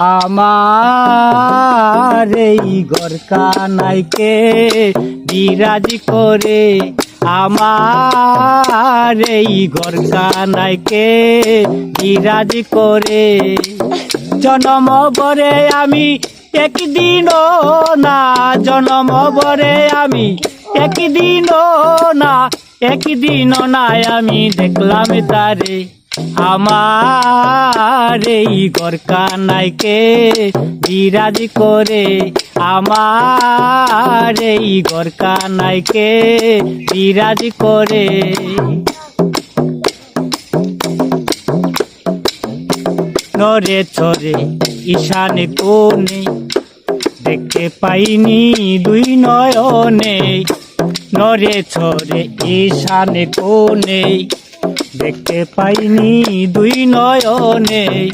আমার এই গরকা নাইকে বিরাজ করে, আমার এই গরকা নাইকে বিরাজ করে। জনম বরে আমি একদিনও না, জনম বরে আমি একদিনও না একদিনও না আমি দেখলাম তারে। আমার এই গরকা নাইকে বিরাজ করে, আমার এই গরকা নাইকে বিরাজ করে। নরে ছরে ঈশানে কোণে, দেখতে পাইনি দুই নয়নে। নরে ছরে ঈশানে কোণে দেখতে পাইনি দুই নয়নে।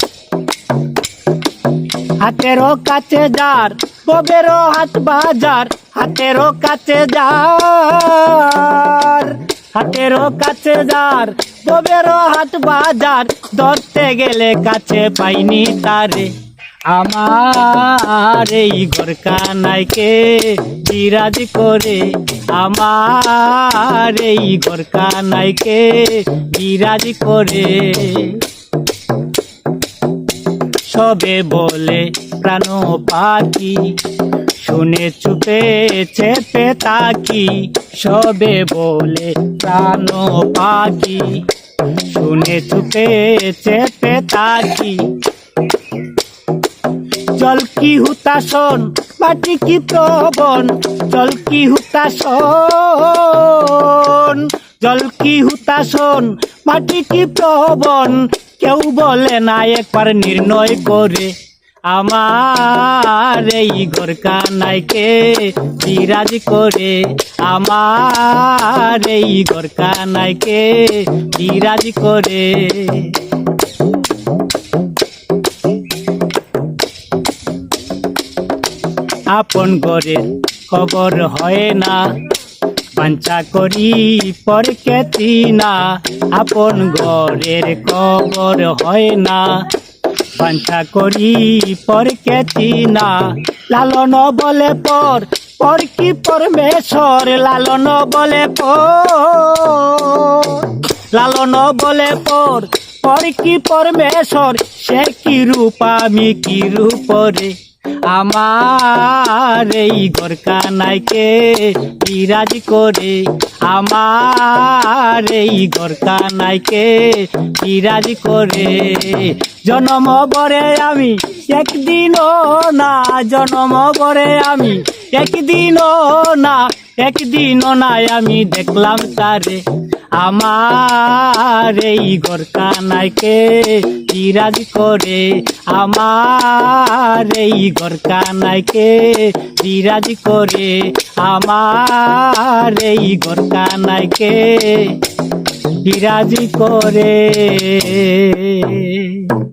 হাতেরও কাছে যার ববেরও হাত বাজার হাতেরও কাছে যার। হাতেরও কাছে যার ববেরও হাত বাজার, ধরতে গেলে কাছে পাইনি তারে। আমার এই গরকা নাইকে বিরাজ করে, আমার এই গরকা নাইকে বিরাজ করে। সবে বলে প্রাণ পাখি, শুনে চুপে চেপে তাকি। সবে বলে প্রাণ পাখি, শুনে চুপে চেপে তাকি। জল কি হুতাসন মাটি কি প্রবন জল কি হুতাসন জল কি হুতাসন মাটি কি প্রবন কেউ বলে না একবার নির্ণয় করে। আমার এই গোরকা নাইকে বিরাজ করে। আমার এই গোরকা নাইকে বিরাজ করে। আপন ঘরের খবর হয় না। বাঞ্চা করি পর কেতি না আপন ঘরের খবর হয় না। বাঞ্চা করি পর কেতি না লালন বলে পর পর কি পরমেশ্বর? লালন বলে পর, লালন বলে পর পর কি পরমেশ্বর? সে কি রূপ, আমি কি রূপ রে আমার এই গরকা নাইকে বিরাজ করে, আমার এই গরকা নাইকে বিরাজ করে। জনম বরে আমি একদিনও না, জনম বরে আমি একদিনও না একদিনও না আমি দেখলাম তারে। আমার এই গরকা নাইকে বিরাজ করে আমার এই গরকানাইকে বিরাজ করে আমার এই গরকানাইকে বিরাজ করে।